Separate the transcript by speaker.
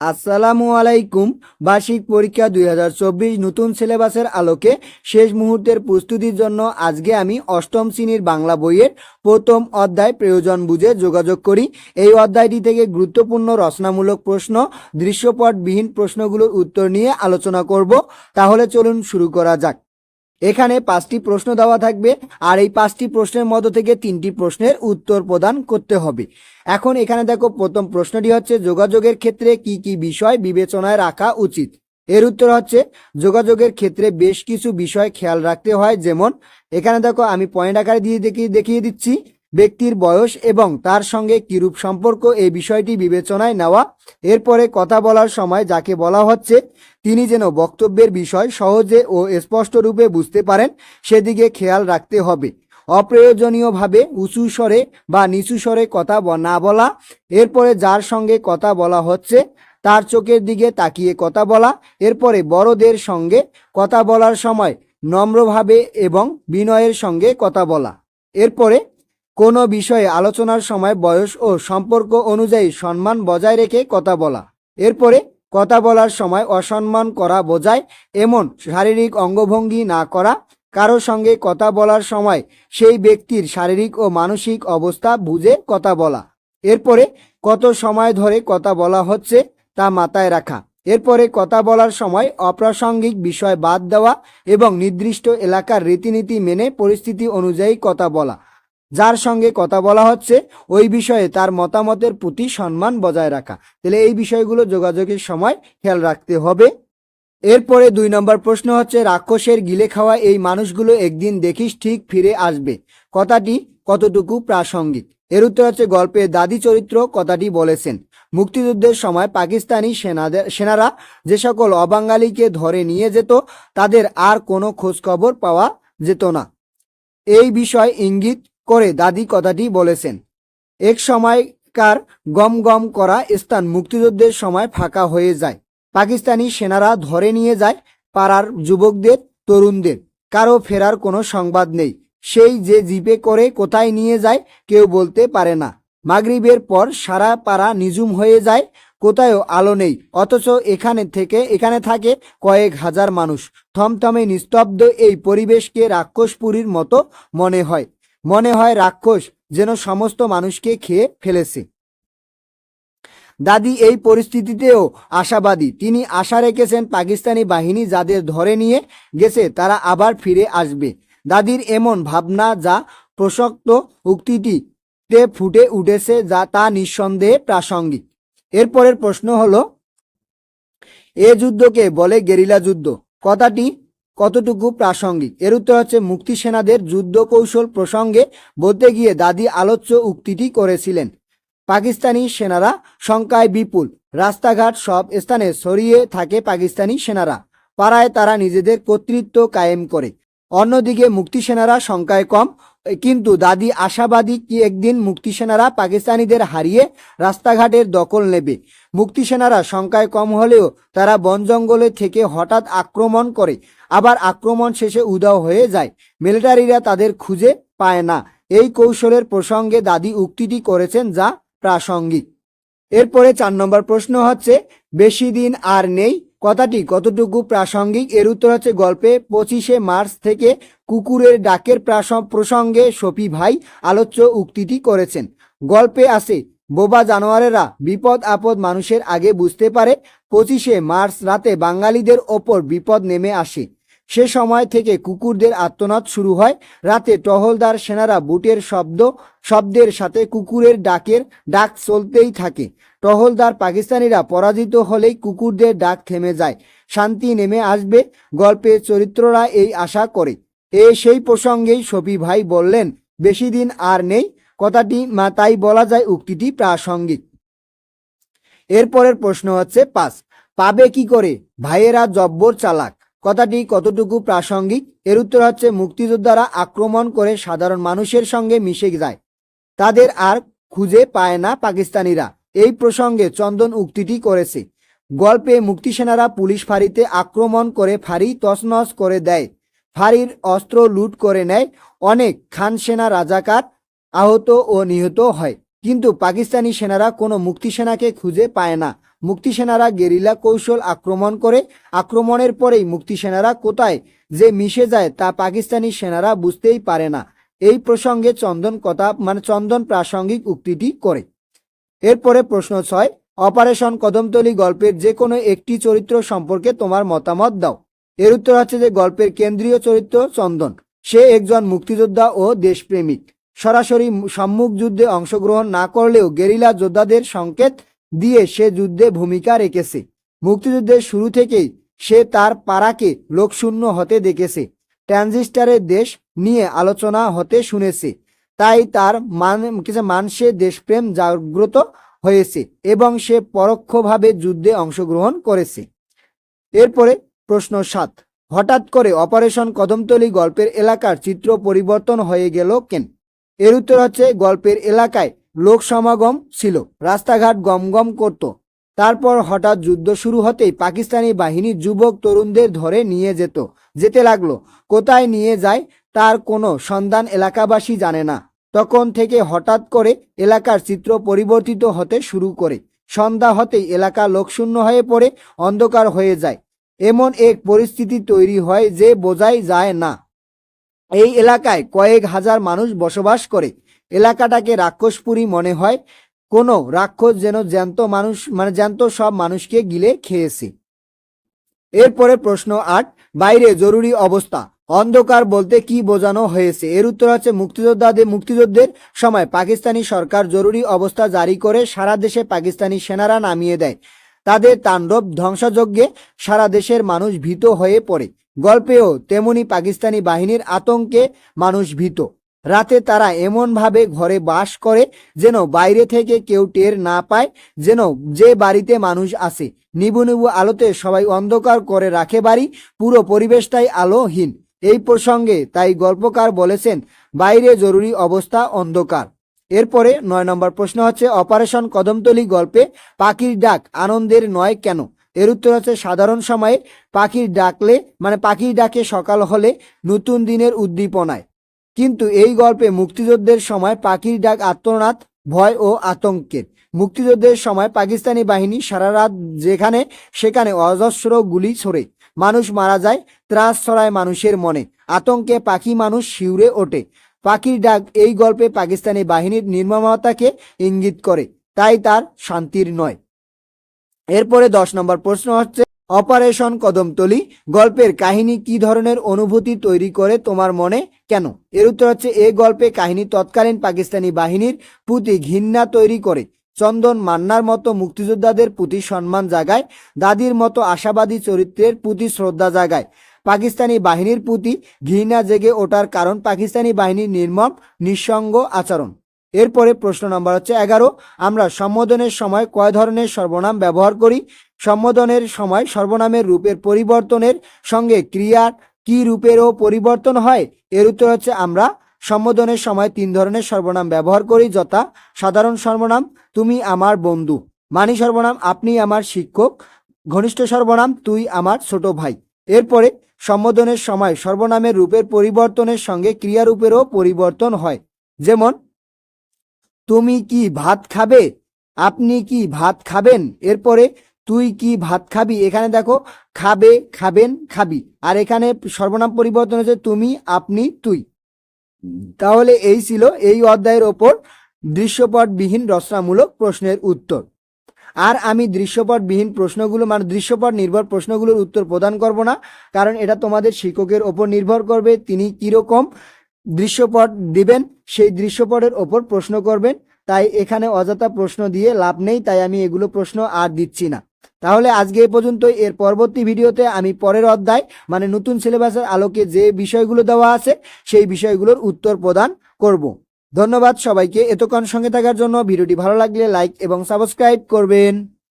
Speaker 1: আসসালামু আলাইকুম। বার্ষিক পরীক্ষা দুই হাজার চব্বিশ নতুন সিলেবাসের আলোকে শেষ মুহূর্তের প্রস্তুতির জন্য আজকে আমি অষ্টম শ্রেণির বাংলা বইয়ের প্রথম অধ্যায় প্রয়োজন বুঝে যোগাযোগ করি। এই অধ্যায়টি থেকে গুরুত্বপূর্ণ, রচনামূলক প্রশ্ন, দৃশ্যপটবিহীন প্রশ্নগুলোর উত্তর নিয়ে আলোচনা করব। তাহলে চলুন শুরু করা যাক। এখানে পাঁচটি প্রশ্ন দেওয়া থাকবে, আর এই পাঁচটি প্রশ্নের মধ্য থেকে তিনটি প্রশ্নের উত্তর প্রদান করতে হবে। এখন এখানে দেখো, প্রথম প্রশ্নটি হচ্ছে, যোগাযোগের ক্ষেত্রে কি কি বিষয় বিবেচনায় রাখা উচিত? এর উত্তর হচ্ছে, যোগাযোগের ক্ষেত্রে বেশ কিছু বিষয় খেয়াল রাখতে হয়, যেমন, এখানে দেখো, আমি পয়েন্ট আকারে দিয়ে দেখিয়ে দেখিয়ে দিচ্ছি। ব্যক্তির বয়স এবং তার সঙ্গে কিরূপ সম্পর্ক এই বিষয়টি বিবেচনায় নেওয়া। এরপরে কথা বলার সময় যাকে বলা হচ্ছে, তিনি যেন বক্তব্যের বিষয় সহজে ও স্পষ্ট রূপে বুঝতে পারেন, সেদিকে খেয়াল রাখতে হবে। অপ্রয়োজনীয়ভাবে উঁচু স্বরে বা নিচু স্বরে কথা না বলা। এরপরে যার সঙ্গে কথা বলা হচ্ছে, তার চোখের দিকে তাকিয়ে কথা বলা। এরপরে বড়দের সঙ্গে কথা বলার সময় নম্রভাবে এবং বিনয়ের সঙ্গে কথা বলা। এরপরে কোনো বিষয়ে আলোচনার সময় বয়স ও সম্পর্ক অনুযায়ী সম্মান বজায় রেখে কথা বলা। এরপরে কথা বলার সময় অসম্মান করা বোঝায় এমন শারীরিক অঙ্গভঙ্গি না করা। কারও সঙ্গে কথা বলার সময় সেই ব্যক্তির শারীরিক ও মানসিক অবস্থা বুঝে কথা বলা। এরপরে কত সময় ধরে কথা বলা হচ্ছে তা মাথায় রাখা। এরপরে কথা বলার সময় অপ্রাসঙ্গিক বিষয় বাদ দেওয়া এবং নির্দিষ্ট এলাকার রীতিনীতি মেনে পরিস্থিতি অনুযায়ী কথা বলা। যার সঙ্গে কথা বলা হচ্ছে, ওই বিষয়ে তার মতামতের প্রতি সম্মান বজায় রাখা। তাহলে এই বিষয়গুলো যোগাযোগের সময় খেয়াল রাখতে হবে। এরপরে দুই নম্বর প্রশ্ন হচ্ছে, রাক্ষসের গিলে খাওয়া এই মানুষগুলো একদিন দেখিস ঠিক ফিরে আসবে। কথাটি কতটুকু প্রাসঙ্গিক? এর উত্তর হচ্ছে গল্পে দাদি চরিত্র কথাটি বলেছেন, মুক্তিযুদ্ধের সময় পাকিস্তানি সেনাদের, সেনারা যে সকল অবাঙালিকে ধরে নিয়ে যেত, তাদের আর কোনো খোঁজখবর পাওয়া যেত না। এই বিষয় ইঙ্গিত করে দাদি কথাটি বলেছেন। এক সময়কার গম গম করা স্থান মুক্তিযুদ্ধের সময় ফাঁকা হয়ে যায়। পাকিস্তানি সেনারা ধরে নিয়ে যায় পাড়ার যুবকদের, তরুণদের। কারও ফেরার কোনো সংবাদ নেই। সেই যে জিপে করে কোথায় নিয়ে যায় কেউ বলতে পারে না। মাগরিবের পর সারা পাড়া নিঝুম হয়ে যায়, কোথায়ও আলো নেই। অথচ এখানে থেকে, এখানে থাকে কয়েক হাজার মানুষ। থমথমে নিস্তব্ধ এই পরিবেশকে রাক্ষসপুরীর মতো মনে হয়। মনে হয় রাক্ষস যেন সমস্ত মানুষকে খেয়ে ফেলেছে। দাদি এই পরিস্থিতিতেও আশাবাদী। তিনি আশা রেখেছেন পাকিস্তানি বাহিনী যাদের ধরে নিয়ে গেছে, তারা আবার ফিরে আসবে। দাদির এমন ভাবনা যা প্রসক্ত উক্তিটিতে ফুটে উঠেছে যা তা নিঃসন্দেহে প্রাসঙ্গিক। এরপরের প্রশ্ন হলো, এ যুদ্ধকে বলে গেরিলা যুদ্ধ। কথাটি কতটুকু প্রাসঙ্গিক? এর উত্তর হচ্ছে মুক্তি সেনাদের যুদ্ধ কৌশল প্রসঙ্গে বলতে গিয়ে দাদি আলোচ্য উক্তিটি করেছিলেন। পাকিস্তানি সেনারা সংখ্যায় বিপুল। রাস্তাঘাট সব স্থানে ছড়িয়ে থাকে পাকিস্তানি সেনারা। পাড়ায় তারা নিজেদের কর্তৃত্ব কায়েম করে। অন্যদিকে মুক্তি সেনারা সংখ্যায় কম। কিন্তু দাদি আশাবাদী কি একদিন মুক্তি সেনারা পাকিস্তানিদের হারিয়ে রাস্তাঘাটের দখল নেবে? মুক্তি সেনারা সংখ্যায় কম হলেও তারা বন জঙ্গলে থেকে হঠাৎ আক্রমণ করে। আবার আক্রমণ শেষে উদাও হয়ে যায়। মিলিটারিরা তাদের খুঁজে পায় না। এই কৌশলের প্রসঙ্গে দাদি উক্তিটি করেছেন যা প্রাসঙ্গিক। এরপরে চার নম্বর প্রশ্ন হচ্ছে, বেশি দিন আর নেই? কথাটি কতটুকু প্রাসঙ্গিক? এর উত্তর হচ্ছে, গল্পে পঁচিশে মার্চ থেকে কুকুরের ডাকের প্রাস- প্রসঙ্গে সফি ভাই আলোচ্য উক্তিটি করেছেন। গল্পে আছে বোবা জানোয়ারেরা বিপদ আপদ মানুষের আগে বুঝতে পারে, পঁচিশে মার্চ রাতে বাঙালিদের ওপর বিপদ নেমে আসে। সে সময় থেকে কুকুরদের আত্মনাদ শুরু হয়। রাতে টহলদার সেনারা বুটের শব্দ, শব্দের সাথে কুকুরের ডাকের ডাক চলতেই থাকে। টহলদার পাকিস্তানিরা পরাজিত হলেই কুকুরদের ডাক থেমে যায়। শান্তি নেমে আসবে, গল্পের চরিত্ররা এই আশা করে। এ সেই প্রসঙ্গেই শফি ভাই বললেন, বেশি দিন আর নেই কথাটি মা তাই বলা যায় উক্তিটি প্রাসঙ্গিক। এরপরের প্রশ্ন হচ্ছে পাঁচ, পাবে কি করে? ভাইয়েরা জব্বর চালাক। কথাটি কতটুকু প্রাসঙ্গিক? এর উত্তর হচ্ছে মুক্তিযোদ্ধারা আক্রমণ করে সাধারণ মানুষের সঙ্গে মিশে যায়। তাদের আর খুঁজে পায় না পাকিস্তানিরা। এই প্রসঙ্গে চন্দন উক্তিটি করেছে। গল্পে মুক্তিসেনারা পুলিশ ফাঁড়িতে আক্রমণ করে ফাঁড়ি তছনছ করে দেয়। ফাঁড়ির অস্ত্র লুট করে নেয়। অনেক খান সেনা রাজাকার আহত ও নিহত হয়। কিন্তু পাকিস্তানি সেনারা কোনো মুক্তি সেনাকে খুঁজে পায় না। মুক্তি সেনারা গেরিলা কৌশল আক্রমণ করে। আক্রমণের পরেই মুক্তি সেনারা কোথায় যে মিশে যায় তা পাকিস্তানি সেনারা বুঝতেই পারে না। এই প্রসঙ্গে চন্দন কথা মানে চন্দন প্রাসঙ্গিক উক্তিটি করে। এরপরে প্রশ্ন ছয়, অপারেশন কদমতলি গল্পের যে কোনো একটি চরিত্র সম্পর্কে তোমার মতামত দাও। এর উত্তর হচ্ছে যে গল্পের কেন্দ্রীয় চরিত্র চন্দন। সে একজন মুক্তিযোদ্ধা ও দেশপ্রেমিক। সরাসরি সম্মুখ যুদ্ধে অংশগ্রহণ না করলেও গেরিলা যোদ্ধাদের সংকেত দিয়ে সে যুদ্ধে ভূমিকা রেখেছে। মুক্তিযুদ্ধের শুরু থেকেই সে তার পাড়াকে লোকশূন্য হতে দেখেছে। ট্রানজিস্টারের দেশ নিয়ে আলোচনা হতে শুনেছে। তাই তার মান, কিছু মানসে দেশপ্রেম জাগ্রত হয়েছে এবং সে পরোক্ষভাবে যুদ্ধে অংশগ্রহণ করেছে। এরপরে প্রশ্ন সাত, হঠাৎ করে অপারেশন কদমতলি গল্পের এলাকার চিত্র পরিবর্তন হয়ে গেল কেন? এর উত্তর হচ্ছে গল্পের এলাকায় লোক সমাগম ছিল। রাস্তাঘাট গমগম করত। তারপর হঠাৎ যুদ্ধ শুরু হতেই পাকিস্তানি বাহিনী যুবক তরুণদের ধরে নিয়ে যেত। যেতে লাগল, কোথায় নিয়ে যায় তার কোনো সন্ধান এলাকাবাসী জানে না। তখন থেকে হঠাৎ করে এলাকার চিত্র পরিবর্তিত হতে শুরু করে। সন্ধ্যা হতেই এলাকা লোকশূন্য হয়ে পড়ে, অন্ধকার হয়ে যায়। এমন এক পরিস্থিতি তৈরি হয় যে বোঝাই যায় না। এই এলাকায় কয়েক হাজার মানুষ বসবাস করে। এলাকাটাকে রাক্ষসপুরী মনে হয়। কোনো রাক্ষস যেন জ্যান্ত মানুষ মানে জ্যান্ত সব মানুষকে গিলে খেয়েছে। এরপরে প্রশ্ন আট, বাইরে জরুরি অবস্থা। অন্ধকার বলতে কি বোঝানো হয়েছে? এর উত্তর হচ্ছে মুক্তিযোদ্ধাদের, মুক্তিযুদ্ধের সময় পাকিস্তানি সরকার জরুরি অবস্থা জারি করে সারা দেশে পাকিস্তানি সেনারা নামিয়ে দেয়। তাদের তাণ্ডব ধ্বংসযজ্ঞে সারা দেশের মানুষ ভীত হয়ে পড়ে। গল্পেও তেমনি পাকিস্তানি বাহিনীর আতঙ্কে মানুষ ভীত। রাতে তারা এমনভাবে ঘরে বাস করে যেন বাইরে থেকে কেউ টের না পায়, যেন যে বাড়িতে মানুষ আসে নিবু নিবু আলোতে সবাই অন্ধকার করে রাখে বাড়ি, পুরো পরিবেশটাই আলোহীন। এই প্রসঙ্গে তাই গল্পকার বলেছেন, বাইরে জরুরি অবস্থা অন্ধকার। এরপরে নয় নম্বর প্রশ্ন হচ্ছে, অপারেশন কদমতলি গল্পে পাখির ডাক আনন্দের নয় কেন? এর উত্তর হচ্ছে, সাধারণ সময়ে পাখির ডাকলে মানে পাখির ডাকে সকাল হলে নতুন দিনের উদ্দীপনায়। কিন্তু এই গল্পে মুক্তিযুদ্ধের সময় পাখির ডাক আত্মনাদ ভয় ও আতঙ্কের। মুক্তিযুদ্ধের সময় পাকিস্তানি বাহিনী সারা রাত যেখানে, সেখানে অজস্র গুলি ছোড়ে। মানুষ মারা যায়, ত্রাস ছড়ায় মানুষের মনে। আতঙ্কে পাখি মানুষ শিউরে ওঠে। পাখির ডাক এই গল্পে পাকিস্তানি বাহিনীর নির্মমতাকে ইঙ্গিত করে। তাই তার শান্তির নয়। এরপরে দশ নম্বর প্রশ্ন হচ্ছে, অপারেশন কদমতলি, গল্পের কাহিনী কি ধরনের অনুভূতি তৈরি করে তোমার মনে? কেন? এর উত্তর হচ্ছে এই গল্পে কাহিনী তৎকালীন পাকিস্তানি বাহিনীর প্রতি ঘৃণা তৈরি করে। চন্দন মান্নার মতো মুক্তিযোদ্ধাদের প্রতি সম্মান জাগায়, দাদির মতো আশাবাদী চরিত্রের প্রতি শ্রদ্ধা জাগায়। পাকিস্তানি বাহিনীর প্রতি ঘৃণা জেগে ওঠার কারণ পাকিস্তানি বাহিনীর নির্মম, নিঃসঙ্গ আচরণ। এরপরে প্রশ্ন নম্বর হচ্ছে এগারো। আমরা সম্বোধনের সময় কয় ধরনের সর্বনাম ব্যবহার করি? সম্বোধনের সময় সর্বনামের রূপের পরিবর্তনের সঙ্গে ক্রিয়ার কি রূপেরও পরিবর্তন হয়? এর উত্তর হচ্ছে আমরা সম্বোধনের সময় তিন ধরনের সর্বনাম ব্যবহার করি, যথা সাধারণ সর্বনাম, তুমি আমার বন্ধু, মানি সর্বনাম, আপনি আমার শিক্ষক, ঘনিষ্ঠ সর্বনাম, তুই আমার ছোট ভাই। এরপরে সম্বোধনের সময় সর্বনামের রূপের পরিবর্তনের সঙ্গে ক্রিয়ারূপেরও পরিবর্তন হয়। যেমন তুমি কি ভাত খাবে? আপনি কি ভাত খাবেন? এরপরে, তুই কি ভাত খাবি? এখানে দেখো, খাবে, খাবেন, খাবি। আর এখানে সর্বনাম পরিবর্তন হচ্ছে তুমি, আপনি, তুই। তাহলে এই ছিল এই অধ্যায়ের ওপর দৃশ্যপটবিহীন রচনামূলক প্রশ্নের উত্তর। আর আমি দৃশ্যপটবিহীন প্রশ্নগুলো মানে দৃশ্যপট নির্ভর প্রশ্নগুলোর উত্তর প্রদান করব না, কারণ এটা তোমাদের শিক্ষকের ওপর নির্ভর করবে, তিনি কীরকম দৃশ্যপট দিবেন, সেই দৃশ্যপটের ওপর প্রশ্ন করবেন, তাই এখানে অযথা প্রশ্ন দিয়ে লাভ নেই, তাই আমি এগুলো প্রশ্ন আর দিচ্ছি না। তাহলে আজকে এ পর্যন্ত এর পরবর্তী ভিডিওতে আমি পরের অধ্যায় মানে নতুন সিলেবাসের আলোকে যে বিষয়গুলো দেওয়া আছে, সেই বিষয়গুলোর উত্তর প্রদান করব। ধন্যবাদ সবাইকে, এতক্ষণ সঙ্গে থাকার জন্য, ভিডিওটি ভালো লাগলে লাইক এবং সাবস্ক্রাইব করবেন।